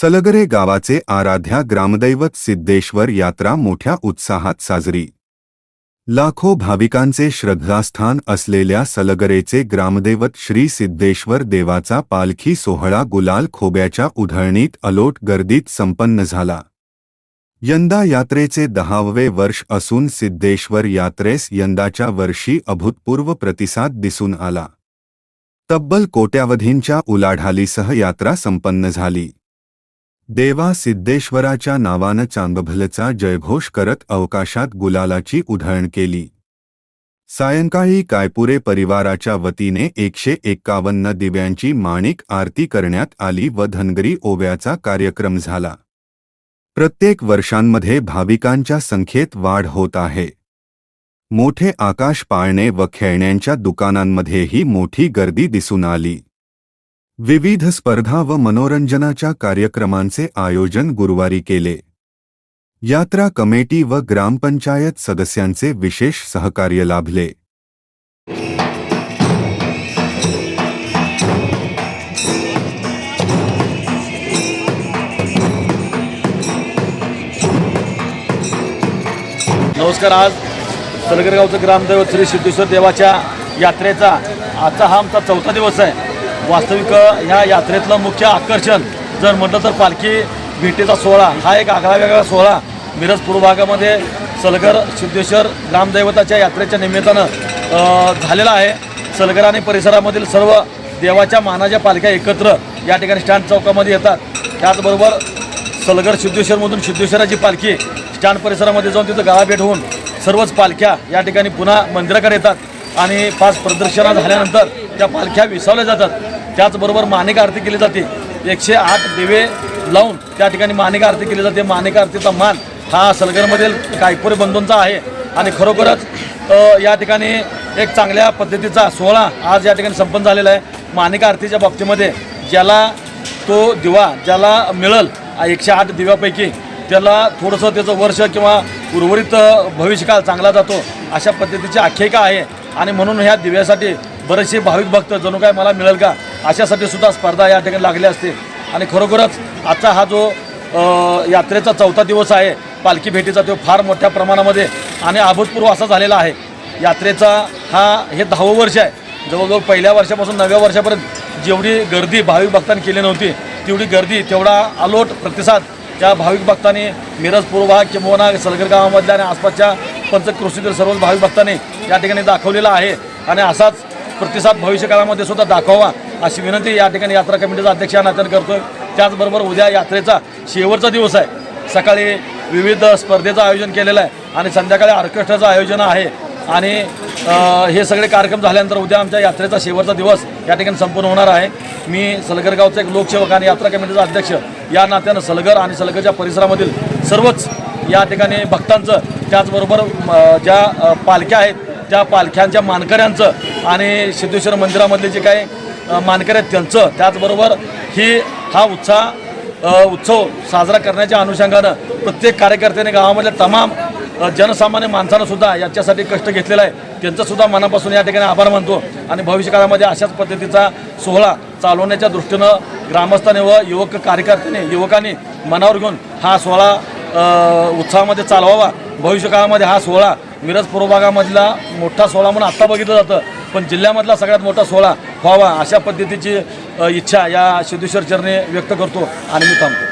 सलगरे गावाचे आराध्या ग्रामदैवत सिद्धेश्वर यात्रा मोठ्या उत्साहात साजरी. लाखो भाविकांचे श्रद्धास्थान असलेल्या सलगरेचे ग्रामदैवत श्री सिद्धेश्वर देवाचा पालखी सोहळा गुलाल खोब्याच्या उधळणीत अलोट गर्दीत संपन्न झाला. यंदा यात्रेचे दहावे वर्ष असून सिद्धेश्वर यात्रेस यंदाच्या वर्षी अभूतपूर्व प्रतिसाद दिसून आला. तब्बल कोट्यावधींच्या उलाढालीसह यात्रा संपन्न झाली. देवा सिद्धेश्वराच्या नावानं चांगभलचा जयघोष करत अवकाशात गुलालाची उधळण केली. सायंकाळी कायपुरे परिवाराच्या वतीने एकशे एक्कावन्न दिव्यांची माणिक आरती करण्यात आली व धनगरी ओव्याचा कार्यक्रम झाला. प्रत्येक वर्षांमध्ये भाविकांच्या संख्येत वाढ होत आहे. मोठे आकाश पाळणे व खेळण्यांच्या दुकानांमध्येही मोठी गर्दी दिसून आली. विविध स्पर्धा व मनोरंजनाच्या कार्यक्रमांचे आयोजन गुरुवारी केले. यात्रा कमेटी व ग्रामपंचायत सदस्यांचे विशेष सहकार्य लाभले. नमस्कार आज सलगरगावचं ग्रामदैवत श्री सिद्धेश्वर देवाच्या यात्रेचा आजचा हा आमचा चौथा दिवस आहे. वास्तविक ह्या यात्रेतलं मुख्य आकर्षण जर म्हटलं तर पालखी भेटीचा सोहळा हा एक आगळा वेगळा सोहळा मिरज पूर्व भागामध्ये सलगर सिद्धेश्वर ग्रामदैवताच्या यात्रेच्या निमित्तानं झालेला आहे. सलगर आणि परिसरामधील सर्व देवाच्या मानाच्या पालख्या एकत्र या ठिकाणी स्टँड चौकामध्ये येतात. त्याचबरोबर सलगर सिद्धेश्वरमधून सिद्धेश्वराची पालखी स्टँड परिसरामध्ये जाऊन तिथं गाळाभेट होऊन सर्वच पालख्या या ठिकाणी पुन्हा मंदिराकडे येतात. आणि पाच प्रदर्शना झाल्यानंतर त्या पालख्या विसावल्या जातात. त्याचबरोबर मानिक आरती केली जाते. एकशे आठ दिवे लावून त्या ठिकाणी मानिक आरती केली जाते. मानिक आरतीचा मान हा सलगरमधील कायपुरे बंधूंचा आहे. आणि खरोखरच या ठिकाणी एक चांगल्या पद्धतीचा सोहळा आज या ठिकाणी संपन्न झालेला आहे. मानिक आरतीच्या बाबतीमध्ये ज्याला तो दिवा ज्याला मिळेल एकशे आठ दिव्यापैकी त्याला थोडंसं त्याचं वर्ष किंवा उर्वरित भविष्यकाळ चांगला जातो अशा पद्धतीची आख्यायिका आहे. आणि म्हणून ह्या दिव्यासाठी बरेचसे भाविक भक्त जणू काय मला मिळेल का? अशासाठी सुद्धा स्पर्धा या ठिकाणी लागली असते. आणि खरोखरच आजचा हा जो यात्रेचा चौथा दिवस आहे पालखी भेटीचा तो फार मोठ्या प्रमाणामध्ये आणि अभूतपूर्व असा झालेला आहे. यात्रेचा हा हे दहावं वर्ष आहे. जवळजवळ पहिल्या वर्षापासून नव्या वर्षापर्यंत जेवढी गर्दी भाविक भक्तांनी केली नव्हती तेवढी गर्दी तेवढा अलोट प्रतिसाद त्या भाविक भक्तांनी मिरज पूर्व किंबहुना सलगर गावामधल्या आणि आसपासच्या पंचकृषीतील सर्व भाविक भक्तांनी या ठिकाणी दाखवलेला आहे. आणि असाच प्रतिसाद भविष्यकाळामध्ये सुद्धा दाखवावा अशी विनंती या ठिकाणी यात्रा कमिटीचा अध्यक्ष या नात्याने करतोय. त्याचबरोबर उद्या यात्रेचा शेवटचा दिवस आहे. सकाळी विविध स्पर्धेचं आयोजन केलेलं आहे आणि संध्याकाळी ऑर्केस्ट्राचं आयोजन आहे. आणि हे सगळे कार्यक्रम झाल्यानंतर उद्या आमच्या यात्रेचा शेवटचा दिवस या ठिकाणी संपूर्ण होणार आहे. मी सलगरगावचा एक लोकसेवक आणि यात्रा कमिटीचा अध्यक्ष या नात्यानं सलगर आणि सलगरच्या परिसरामधील सर्वच या ठिकाणी भक्तांचं त्याचबरोबर ज्या पालख्या आहेत त्या पालख्यांच्या मानकऱ्यांचं आणि सिद्धेश्वर मंदिरामधले जे काही मानकरी आहेत त्यांचं त्याचबरोबर ही हा उत्साह उत्सव साजरा करण्याच्या अनुषंगानं प्रत्येक कार्यकर्त्याने गावामधल्या तमाम जनसामान्य माणसानं सुद्धा याच्यासाठी कष्ट घेतलेला आहे. त्यांचंसुद्धा मनापासून या ठिकाणी आभार मानतो आणि भविष्यकाळामध्ये अशाच पद्धतीचा सोहळा चालवण्याच्या दृष्टीनं ग्रामस्थाने व युवक कार्यकर्त्यांनी युवकांनी मनावर घेऊन हा सोहळा उत्साहामध्ये चालवावा. भविष्यकाळामध्ये हा सोहळा मिरज पूर्व भागामधला मोठा सोहळा म्हणून आत्ता बघितलं जातं पण जिल्ह्यामधला सगळ्यात मोठा सोहळा व्हावा अशा पद्धतीची इच्छा या सिद्धेश्वर चरणे व्यक्त करतो आणि मी थांबतो.